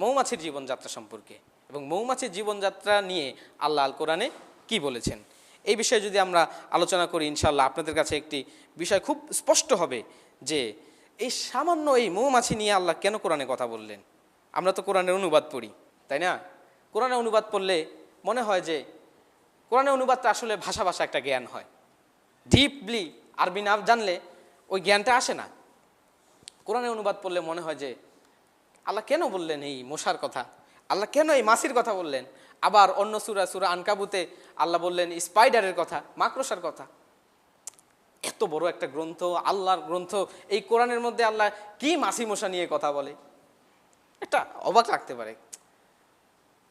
মৌমাছির জীবনযাত্রা সম্পর্কে এবং মৌমাছির জীবনযাত্রা নিয়ে আল্লাহ আল কোরআনে কি বলেছেন? এই বিষয়ে যদি আমরা আলোচনা করি ইনশাল্লাহ আপনাদের কাছে একটি বিষয় খুব স্পষ্ট হবে যে এই সামান্য এই মৌমাছি নিয়ে আল্লাহ কেন কোরআনে কথা বললেন? আমরা তো কোরআনের অনুবাদ পড়ি, তাই না? কোরআনের অনুবাদ পড়লে মনে হয় যে কোরআনের অনুবাদটা আসলে ভাষা ভাষা একটা জ্ঞান হয়। ডিপলি আরবি না জানলে ওই জ্ঞানটা আসে না। কোরআনের অনুবাদ পড়লে মনে হয় যে আল্লাহ কেন বললেন এই মশার কথা? আল্লাহ কেন এই মাসির কথা বললেন? আবার অন্য সুরা সুরা আনকাবুতে আল্লাহ বললেন, স্পাইডারের কথা, মাকড়সার কথা। এত বড় একটা গ্রন্থ, আল্লাহর গ্রন্থ। এই কোরআনের মধ্যে আল্লাহ কি মাসি মশা নিয়ে কথা বলে? এটা অবাক লাগতে পারে।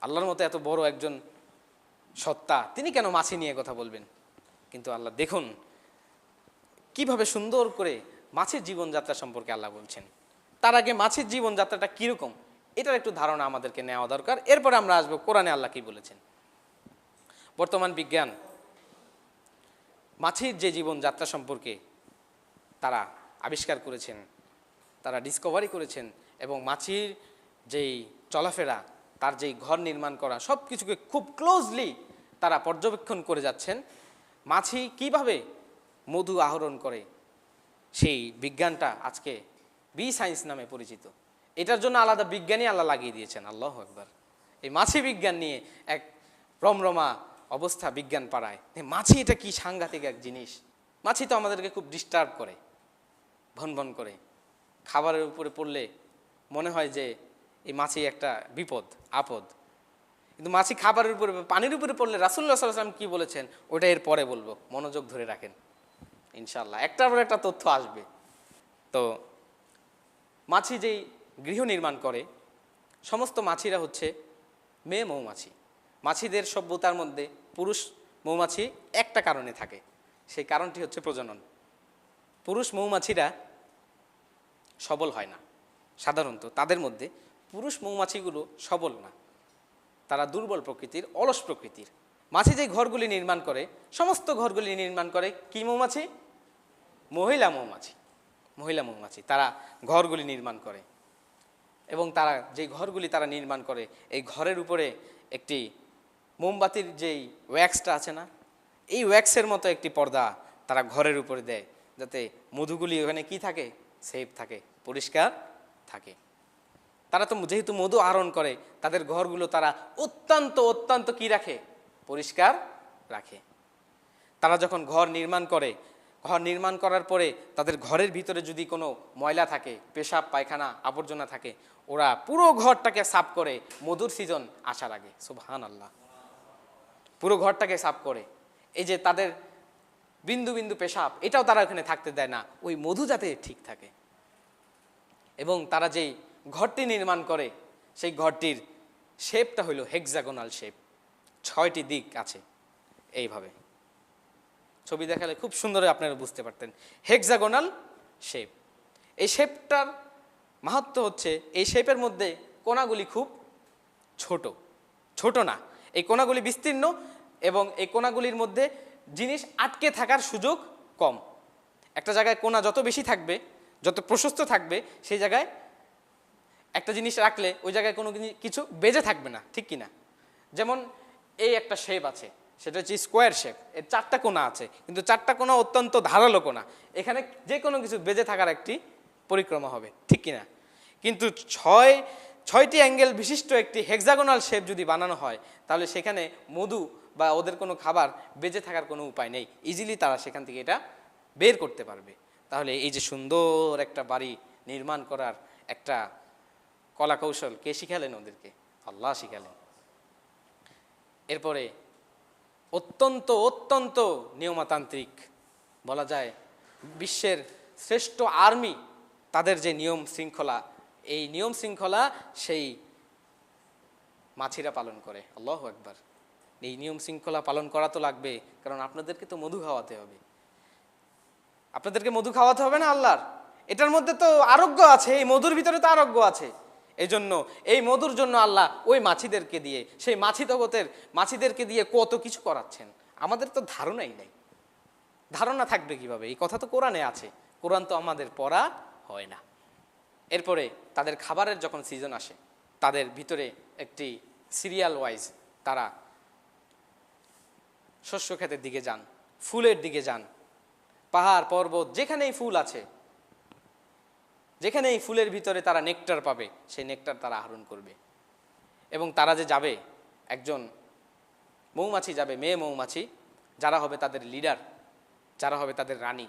আল্লাহর মতো এত বড় একজন সত্তা, তিনি কেন মাছি নিয়ে কথা বলবেন? কিন্তু আল্লাহ দেখুন, কীভাবে সুন্দর করে মাছের জীবনযাত্রা সম্পর্কে আল্লাহ বলছেন। তার আগে মাছের জীবনযাত্রাটা কীরকম? এটার একটু ধারণা আমাদেরকে নেওয়া দরকার। এরপরে আমরা আসব কোরআনে আল্লাহ কি বলেছেন। বর্তমান বিজ্ঞান, মাছের যে জীবনযাত্রা সম্পর্কে তারা আবিষ্কার করেছেন, তারা ডিসকভারি করেছেন এবং মাছির যেই চলাফেরা, তার যেই ঘর নির্মাণ করা সব কিছুকে খুব ক্লোজলি তারা পর্যবেক্ষণ করে যাচ্ছেন। মাছি কীভাবে মধু আহরণ করে, সেই বিজ্ঞানটা আজকে বি সায়েন্স নামে পরিচিত। এটার জন্য আলাদা বিজ্ঞানী আল্লাহ লাগিয়ে দিয়েছেন, আল্লাহ একবার এই মাছি বিজ্ঞান নিয়ে এক রমরমা অবস্থা বিজ্ঞান পাড়ায়। মাছি এটা কি সাংঘাতিক এক জিনিস? মাছি তো আমাদেরকে খুব ডিস্টার্ব করে, ভন ভন করে। খাবারের উপরে পড়লে মনে হয় যে এই মাছি একটা বিপদ, আপদ। কিন্তু মাছি খাবারের উপরে, পানির উপরে পড়লে রাসুল্লাহ সাল্লাম কি বলেছেন? ওটা এর পরে বলব, মনোযোগ ধরে রাখেন ইনশাল্লাহ একটার পর একটা তথ্য আসবে। তো মাছি যেই গৃহ নির্মাণ করে, সমস্ত মাছিরা হচ্ছে মেয়ে মৌমাছি। মাছিদের সভ্যতার মধ্যে পুরুষ মৌমাছি একটা কারণে থাকে, সেই কারণটি হচ্ছে প্রজনন। পুরুষ মৌমাছিরা সবল হয় না, সাধারণত তাদের মধ্যে পুরুষ মৌমাছিগুলো সবল না, তারা দুর্বল প্রকৃতির, অলস প্রকৃতির। মাছি যে ঘরগুলি নির্মাণ করে, সমস্ত ঘরগুলি নির্মাণ করে কি মৌমাছি? মহিলা মৌমাছি। মহিলা মৌমাছি, তারা ঘরগুলি নির্মাণ করে। এবং তারা যে ঘরগুলি তারা নির্মাণ করে, এই ঘরের উপরে একটি মোমবাতির যেই ওয়্যাক্সটা আছে না, এই ওয়্যাক্সের মতো একটি পর্দা তারা ঘরের উপরে দেয়, যাতে মধুগুলি ওখানে কি থাকে? সেফ থাকে, পরিষ্কার থাকে। তারা তো যেহেতু মধু আহরণ করে, তাদের ঘরগুলো তারা অত্যন্ত অত্যন্ত কি রাখে? পরিষ্কার রাখে। তারা যখন ঘর নির্মাণ করে ঘর নির্মাণ করার পরে তাদের ঘরের ভিতরে যদি কোনো ময়লা থাকে, পেশাব, পায়খানা, আবর্জনা থাকে, ওরা পুরো ঘরটাকে সাফ করে মধুর সিজন আসার আগে। সুবহান আল্লাহ পুরো ঘরটাকে সাফ করে। এই যে তাদের বিন্দু বিন্দু পেশাব, এটাও তারা ওখানে থাকতে দেয় না। ওই মধু যাতে ঠিক থাকে। এবং তারা যেই ঘরটি নির্মাণ করে, সেই ঘরটির শেপটা হইল হেক্সাগোনাল শেপ ছয়টি দিক আছে, এইভাবে। ছবি দেখালে খুব সুন্দর আপনারা বুঝতে পারতেন। Hexagonal shape. এই শেপটার মাহাত্ম হচ্ছে, এই শেপের মধ্যে কোনাগুলি খুব ছোট। ছোট না, এই কোনাগুলি বিস্তীর্ণ এবং এই কোনাগুলির মধ্যে জিনিস আটকে থাকার সুযোগ কম। একটা জায়গায় কোনা যত বেশি থাকবে, যত প্রশস্ত থাকবে, সেই জায়গায় একটা জিনিস রাখলে ওই জায়গায় কোনো কিছু বেজে থাকবে না, ঠিক কি না যেমন এই একটা শেপ আছে। সেটা হচ্ছে স্কোয়ার শেপ এর চারটা কোনা আছে, কিন্তু চারটা কোনা অত্যন্ত ধারালো কোনা এখানে যে কোনো কিছু বেজে থাকার একটি পরিক্রমা হবে, ঠিক কি না কিন্তু ছয়, ছয়টি অ্যাঙ্গেল বিশিষ্ট একটি হেক্সাগোনাল শেপ যদি বানানো হয়, তাহলে সেখানে মধু বা ওদের কোনো খাবার বেজে থাকার কোনো উপায় নেই। ইজিলি তারা সেখান থেকে এটা বের করতে পারবে। তাহলে এই যে সুন্দর একটা বাড়ি নির্মাণ করার একটা কলা কৌশল কে শিখালেন ওদেরকে? আল্লাহ শিখালেন। এরপরে অত্যন্ত অত্যন্ত নিয়মতান্ত্রিক। বলা যায়, বিশ্বের শ্রেষ্ঠ আর্মি তাদের যে নিয়ম শৃঙ্খলা, এই নিয়ম শৃঙ্খলা সেই মাছিরা পালন করে। আল্লাহ একবার এই নিয়ম শৃঙ্খলা পালন করা তো লাগবে, কারণ আপনাদেরকে তো মধু খাওয়াতে হবে। আপনাদেরকে মধু খাওয়াতে হবে না আল্লাহর? এটার মধ্যে তো আরোগ্য আছে, এই মধুর ভিতরে তো আরোগ্য আছে। এই জন্য এই মধুর জন্য আল্লাহ ওই মাছিদেরকে দিয়ে, সেই মাছি জগতের মাছিদেরকে দিয়ে কত কিছু করাচ্ছেন। আমাদের তো ধারণাই নেই। ধারণা থাকবে কীভাবে? এই কথা তো কোরআনে আছে। কোরআন তো আমাদের পড়া হয় না। এরপরে তাদের খাবারের যখন সিজন আসে, তাদের ভিতরে একটি সিরিয়াল ওয়াইজ তারা শস্য ক্ষেতের দিকে যান, ফুলের দিকে যান, পাহাড়, পর্বত, যেখানেই ফুল আছে যেখানেই ফুলের ভিতরে তারা নেকটার পাবে, সেই নেকটার তারা আহরণ করবে। এবং তারা যে যাবে, একজন মৌমাছি যাবে, মেয়ে মৌমাছি, যারা হবে তাদের লিডার যারা হবে তাদের রানী।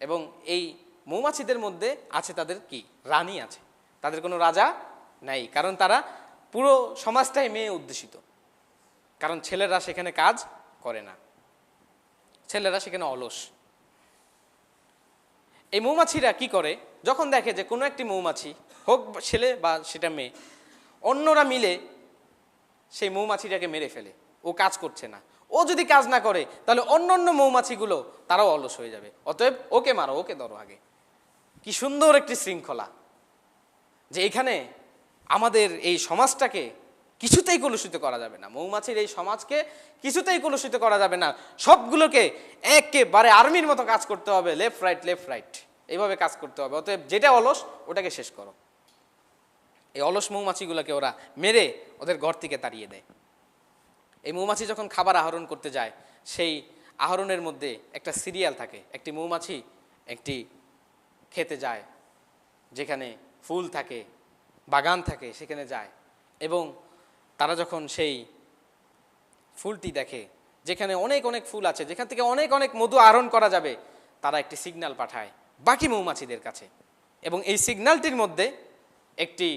এবং এই মৌমাছিদের মধ্যে আছে তাদের কি? রানী আছে। তাদের কোনো রাজা নাই, কারণ তারা পুরো সমাজটাই মেয়ে উদ্দেশিত। কারণ ছেলেরা সেখানে কাজ করে না। ছেলেরা সেখানে অলস। এই মৌমাছিরা কি করে? যখন দেখে যে কোনো একটি মৌমাছি, হোক ছেলে বা সেটা মেয়ে, অন্যরা মিলে সেই মৌমাছিটাকে মেরে ফেলে। ও কাজ করছে না। ও যদি কাজ না করে, তাহলে অন্য অন্য মৌমাছিগুলো তারাও অলস হয়ে যাবে। অতএব ওকে মারো, ওকে ধরো আগে। কি সুন্দর একটি শৃঙ্খলা। যে এখানে আমাদের এই সমাজটাকে কিছুতেই কলুষিত করা যাবে না। মৌমাছির এই সমাজকে কিছুতেই কলুষিত করা যাবে না। সবগুলোকে একেবারে আর্মির মতো কাজ করতে হবে লেফট রাইট লেফট রাইট এইভাবে কাজ করতে হবে। অতএব যেটা অলস, ওটাকে শেষ করো। এই অলস মৌমাছিগুলোকে ওরা মেরে ওদের ঘর থেকে তাড়িয়ে দেয়। এই মৌমাছি যখন খাবার আহরণ করতে যায়, সেই আহরণের মধ্যে একটা সিরিয়াল থাকে। একটি মৌমাছি একটি খেতে যায়, যেখানে ফুল থাকে, বাগান থাকে, সেখানে যায়। এবং তারা যখন সেই ফুলটি দেখে, যেখানে অনেক অনেক ফুল আছে, যেখান থেকে অনেক অনেক মধু আহরণ করা যাবে, তারা একটি সিগন্যাল পাঠায় বাকি মৌমাছিদের কাছে। এবং এই সিগন্যালটির মধ্যে একটি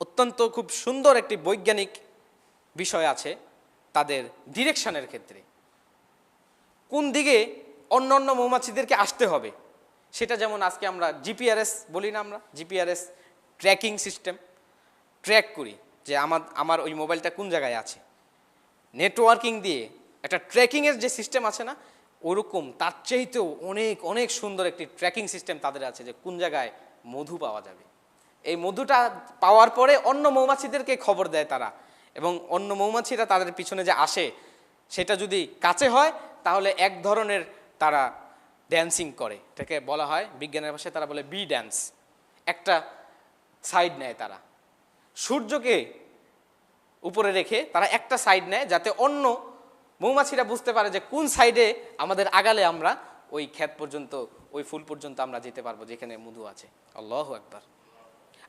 অত্যন্ত খুব সুন্দর একটি বৈজ্ঞানিক বিষয় আছে তাদের ডিরেকশনের ক্ষেত্রে। কোন দিকে অন্য অন্য মৌমাছিদেরকে আসতে হবে, সেটা যেমন আজকে আমরা জিপিআরএস বলি না আমরা, জিপিআরএস ট্র্যাকিং সিস্টেম। ট্র্যাক করি। যে আমার আমার ওই মোবাইলটা কোন জায়গায় আছে? নেটওয়ার্কিং দিয়ে। একটা ট্র্যাকিংয়ের যে সিস্টেম আছে না, ওরকম, তার চাইতেও অনেক অনেক সুন্দর একটি ট্র্যাকিং সিস্টেম তাদের আছে যে কোন জায়গায় মধু পাওয়া যাবে। এই মধুটা পাওয়ার পরে অন্য মৌমাছিদেরকে খবর দেয় তারা। এবং অন্য মৌমাছিরা তাদের পিছনে যে আসে, সেটা যদি কাছে হয়, তাহলে এক ধরনের তারা ড্যান্সিং করে। এটাকে বলা হয়, বিজ্ঞানের ভাষায় তারা বলে বি ড্যান্স একটা সাইড নেয় তারা। সূর্যকে উপরে রেখে তারা একটা সাইড নেয় যাতে অন্য মৌমাছিরা বুঝতে পারে যে কোন সাইডে আমাদের আগালে আমরা ওই ক্ষেত পর্যন্ত, ওই ফুল পর্যন্ত আমরা যেতে পারব যেখানে মধু আছে। আল্লাহ একবার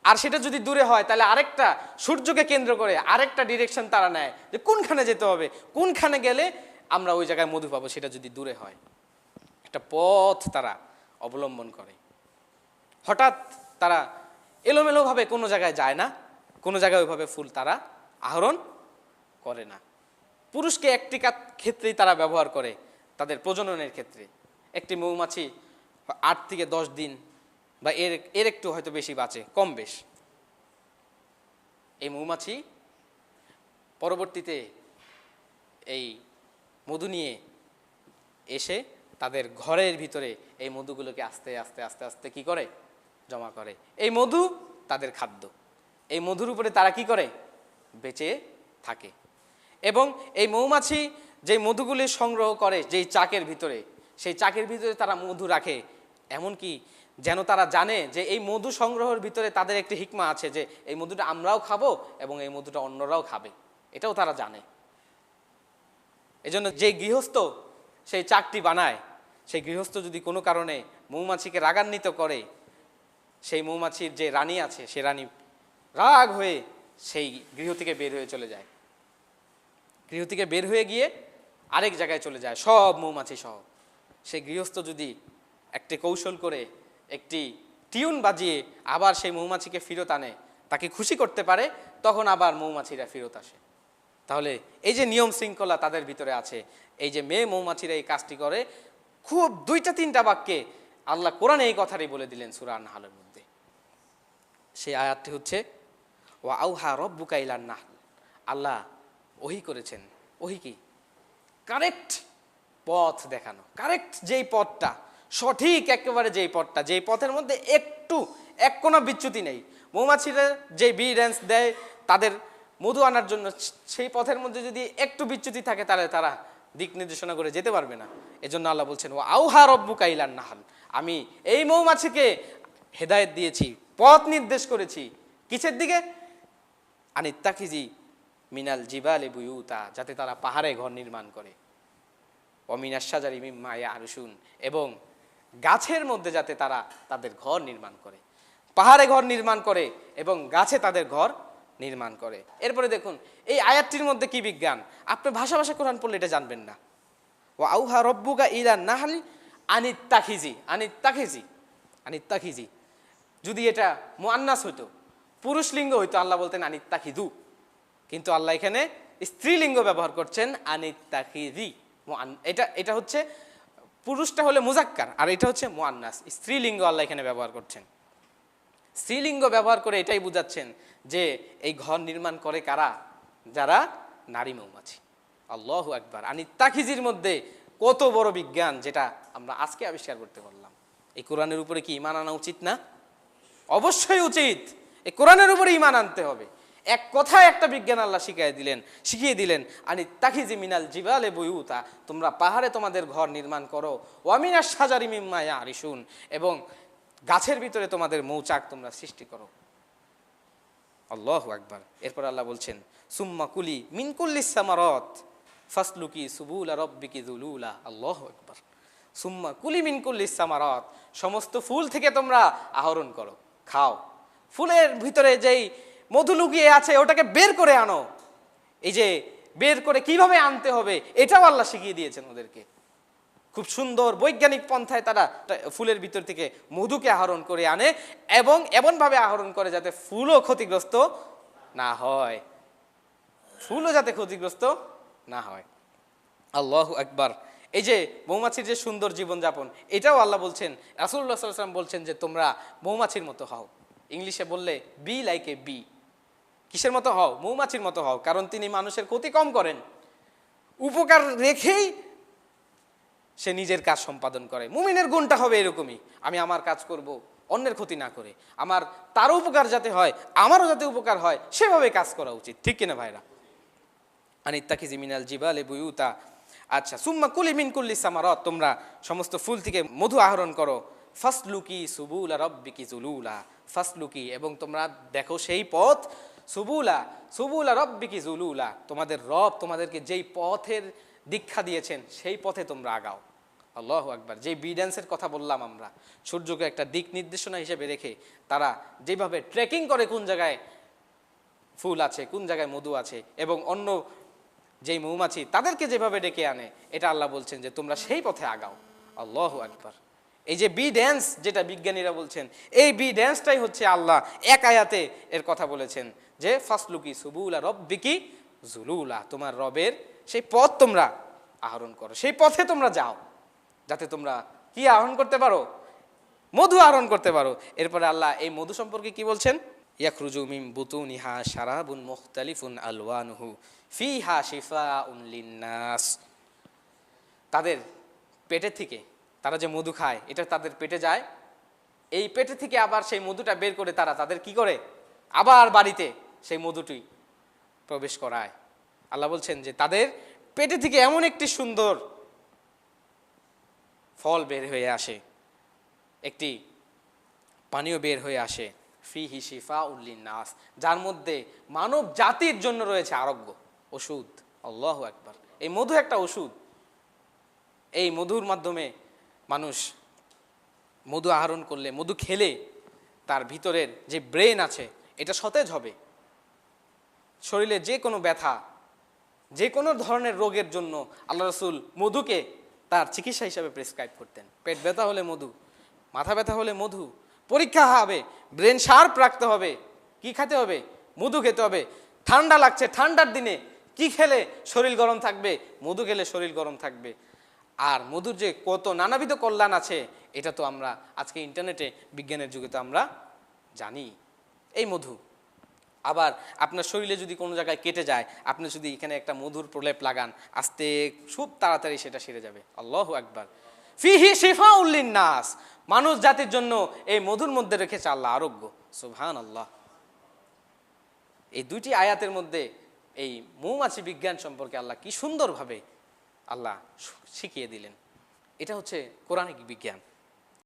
আর সেটা যদি দূরে হয়, তাহলে আরেকটা সূর্যকে কেন্দ্র করে আরেকটা ডিরেকশন তারা নেয় যে কোনখানে যেতে হবে, কোনখানে গেলে আমরা ওই জায়গায় মধু পাবো সেটা যদি দূরে হয়। একটা পথ তারা অবলম্বন করে। হঠাৎ তারা এলোমেলোভাবে কোনো জায়গায় যায় না। কোনো জায়গায় ওইভাবে ফুল তারা আহরণ করে না। পুরুষকে একটি ক্ষেত্রেই তারা ব্যবহার করে তাদের প্রজননের ক্ষেত্রে। একটি মৌমাছি আট থেকে দশ দিন বা এর এর একটু হয়তো বেশি বাঁচে, কম বেশ। এই মৌমাছি পরবর্তীতে এই মধু নিয়ে এসে তাদের ঘরের ভিতরে এই মধুগুলোকে আস্তে আস্তে আস্তে আস্তে কি করে? জমা করে। এই মধু তাদের খাদ্য। এই মধুর উপরে তারা কি করে? বেঁচে থাকে। এবং এই মৌমাছি যে মধুগুলি সংগ্রহ করে যেই চাকের ভিতরে, সেই চাকের ভিতরে তারা মধু রাখে। এমনকি যেন তারা জানে যে এই মধু সংগ্রহের ভিতরে তাদের একটি হিকমা আছে যে এই মধুটা আমরাও খাব এবং এই মধুটা অন্যরাও খাবে। এটাও তারা জানে। এজন্য যে গৃহস্থ সেই চাকটি বানায়, সেই গৃহস্থ যদি কোনো কারণে মৌমাছিকে রাগান্বিত করে, সেই মৌমাছির যে রানী আছে, সে রানী রাগ হয়ে সেই গৃহ থেকে বের হয়ে চলে যায়। গৃহ থেকে বের হয়ে গিয়ে আরেক জায়গায় চলে যায়, সব মৌমাছি সহ। সেই গৃহস্থ যদি একটি কৌশল করে, একটি টিউন বাজিয়ে আবার সেই মৌমাছিকে ফেরত আনে, তাকে খুশি করতে পারে, তখন আবার মৌমাছিরা ফেরত আসে। তাহলে এই যে নিয়ম শৃঙ্খলা তাদের ভিতরে আছে, এই যে মেয়ে মৌমাছিরা এই কাজটি করে, খুব দুইটা তিনটা বাক্যে আল্লাহ কোরআনে এই কথাটাই বলে দিলেন সুরান হালের মধ্যে। সেই আয়াতটি হচ্ছে ও আউহা রব্বুকা ইলান নাহল। আল্লাহ ওহি করেছেন। ওহি কি? কারেক্ট পথ দেখানো। কারেক্ট যেই পথটা, সঠিক একেবারে যেই পথটা, যেই পথের মধ্যে একটু, এক কোনো বিচ্যুতি নেই। মৌমাছিরা যে বি ড্যান্স দেয়, তাদের মধু আনার জন্য সেই পথের মধ্যে যদি একটু বিচ্যুতি থাকে, তাহলে তারা দিক নির্দেশনা করে যেতে পারবে না। এজন্য আল্লাহ বলছেন ও আউহা রব্বু কাইলান নাহাল। আমি এই মৌমাছিকে হেদায়েত দিয়েছি, পথ নির্দেশ করেছি। কিসের দিকে? আনিত্তাখিজি মিনাল জিবালে বুয়ুতা, যাতে তারা পাহাড়ে ঘর নির্মাণ করে। অমিনাশাজারি মিম্মায়া আরুসুন এবং গাছের মধ্যে যাতে তারা তাদের ঘর নির্মাণ করে। পাহাড়ে ঘর নির্মাণ করে এবং গাছে তাদের ঘর নির্মাণ করে। এরপরে দেখুন, এই আয়াতটির মধ্যে কি বিজ্ঞান? আপনি ভাষা ভাষা কোরআন পড়লে এটা জানবেন না। ও আউহা রব্বুকা ইলা নাহাল আনিত্তাখিজি আনিত্তাখিজি আনিত্তাখিজি যদি এটা মুআন্নাস হইতো পুরুষ লিঙ্গ হইতো আল্লাহ বলতেন আনিত্তাখিদু কিন্তু আল্লাহ এখানে স্ত্রীলিঙ্গ ব্যবহার করছেন আনিত্তাখিদি মুআন- এটা এটা হচ্ছে পুরুষটা হলে মুজাক্কার, আর এটা হচ্ছে মুআন্নাস। স্ত্রীলিঙ্গ আল্লাহ এখানে ব্যবহার করছেন। স্ত্রীলিঙ্গ ব্যবহার করে এটাই বুঝাচ্ছেন যে এই ঘর নির্মাণ করে কারা? যারা নারী মৌমাছি। আল্লাহ একবার আনি তাকিজির মধ্যে কত বড় বিজ্ঞান যেটা আমরা আজকে আবিষ্কার করতে পারলাম। এই কোরআনের উপরে কি ইমান আনা উচিত না? অবশ্যই উচিত। এই কোরআনের উপরে ইমান আনতে হবে। এক কথায় একটা বিজ্ঞান আল্লাহ শিখিয়ে দিলেন শিখিয়ে দিলেন, আনি তাকিজি মিনাল জিবালে বইউতা তোমরা পাহাড়ে তোমাদের ঘর নির্মাণ করো ওয়ামিনা সাজারি মিম্মায়া আরিসুন এবং গাছের ভিতরে তোমাদের মৌচাক তোমরা সৃষ্টি করো। আল্লাহ আকবার। এরপর আল্লাহ বলছেন, সুম্মা কুলি মিনকুল্লিস সামারত ফাসলুকি সুবুলা রব্বিকি দুলুলা আল্লাহ আকবার। সুম্মা কুলি মিনকুল্লিস সামারত সমস্ত ফুল থেকে তোমরা আহরণ করো, খাও। ফুলের ভিতরে যেই মধু লুকিয়ে আছে, ওটাকে বের করে আনো। এই যে বের করে কীভাবে আনতে হবে, এটাও আল্লাহ শিখিয়ে দিয়েছেন ওদেরকে। খুব সুন্দর বৈজ্ঞানিক পন্থায় তারা ফুলের ভিতর থেকে মধুকে আহরণ করে আনে এবং এমনভাবে আহরণ করে যাতে ফুলও ক্ষতিগ্রস্ত না হয়। ফুলও যাতে ক্ষতিগ্রস্ত না হয়। আল্লাহ একবার এই যে মৌমাছির যে সুন্দর জীবনযাপন, এটাও আল্লাহ বলছেন রাসুল্লাহ সাল্লাম বলছেন যে তোমরা মৌমাছির মতো হও। ইংলিশে বললে বি লাইক এ বি কিসের মতো হও? মৌমাছির মতো হও, কারণ তিনি মানুষের ক্ষতি কম করেন। উপকার রেখেই সে নিজের কাজ সম্পাদন করে। মুমিনের গুণটা হবে এরকমই, আমি আমার কাজ করব, অন্যের ক্ষতি না করে। আমার, তারও উপকার যাতে হয়, আমারও যাতে উপকার হয়, সেভাবে কাজ করা উচিত। ঠিক কিনা ভাইরা? আনিত্তাকিজি মিনাল জিবালে বুয়ুতা। আচ্ছা সুম্মা কুলি মিন কুল্লি সামারত। তোমরা সমস্ত ফুল থেকে মধু আহরণ করো। ফাসলুকি সুবুলা রব্বিকি জুলুলা। ফাসলুকি এবং তোমরা দেখো সেই পথ, সুবুলা সুবুলা রব্বিকি জুলুলা, তোমাদের রব তোমাদেরকে যেই পথের দীক্ষা দিয়েছেন, সেই পথে তোমরা আগাও। আল্লাহ আকবার যে বি ড্যান্সের কথা বললাম আমরা, সূর্যকে একটা দিক নির্দেশনা হিসেবে রেখে তারা যেভাবে ট্রেকিং করে কোন জায়গায় ফুল আছে, কোন জায়গায় মধু আছে এবং অন্য যেই মৌমাছি, তাদেরকে যেভাবে ডেকে আনে, এটা আল্লাহ বলছেন যে তোমরা সেই পথে আগাও। আল্লাহ আকবার। এই যে বি ড্যান্স যেটা বিজ্ঞানীরা বলছেন, এই বি ড্যান্সটাই হচ্ছে আল্লাহ এক আয়াতে এর কথা বলেছেন যে, ফাসলুকি সুবুলা রব্বিকি জুলুলা তোমার রবের সেই পথ তোমরা আহরণ করো। সেই পথে তোমরা যাও, যাতে তোমরা কি আহরণ করতে পারো? মধু আহরণ করতে পারো। এরপরে আল্লাহ এই মধু সম্পর্কে কি বলছেন? ইয়াখরুজু মিন বুতুনিহা শারাবুন মুখতালিফুন আলওয়ানুহু ফিহা শিফাউন লিন্নাস তাদের পেটে থেকে তারা যে মধু খায়, এটা তাদের পেটে যায়। এই পেটে থেকে আবার সেই মধুটা বের করে তারা তাদের কি করে? আবার বাড়িতে সেই মধুটি প্রবেশ করায়। আল্লাহ বলছেন যে তাদের পেটে থেকে এমন একটি সুন্দর ফল বের হয়ে আসে, একটি পানীয় বের হয়ে আসে ফি হিসিফা নাস যার মধ্যে মানব জাতির জন্য রয়েছে আরোগ্য, ওষুধ, আল্লাহ একবার এই মধু একটা ওষুধ। এই মধুর মাধ্যমে মানুষ মধু আহরণ করলে, মধু খেলে তার ভিতরের যে ব্রেন আছে, এটা সতেজ হবে। শরীরে যে কোনো ব্যথা, যে কোনো ধরনের রোগের জন্য আল্লাহ রসুল মধুকে তার চিকিৎসা হিসাবে প্রেসক্রাইব করতেন। পেট ব্যথা হলে মধু, মাথা ব্যথা হলে মধু, পরীক্ষা হবে ব্রেন শার্প রাখতে হবে, কি খেতে হবে? মধু খেতে হবে। ঠান্ডা লাগছে, ঠান্ডার দিনে কি খেলে শরীর গরম থাকবে? মধু খেলে শরীর গরম থাকবে। আর মধুর যে কত নানাবিধ কল্যাণ আছে, এটা তো আমরা আজকে ইন্টারনেটে বিজ্ঞানের যুগে তো আমরা জানি। এই মধু, আবার আপনার শরীরে যদি কোনো জায়গায় কেটে যায়, আপনি যদি এখানে একটা মধুর প্রলেপ লাগান, আস্তে খুব তাড়াতাড়ি সেটা সেরে যাবে। আল্লাহ একবার ফিহি শিফা উল্লিন নাস মানুষ জাতির জন্য এই মধুর মধ্যে রেখেছে আল্লাহ আরোগ্য। সুবহান আল্লাহ এই দুইটি আয়াতের মধ্যে এই মৌমাছি বিজ্ঞান সম্পর্কে আল্লাহ কি সুন্দরভাবে আল্লাহ শিখিয়ে দিলেন। এটা হচ্ছে কোরআনিক বিজ্ঞান।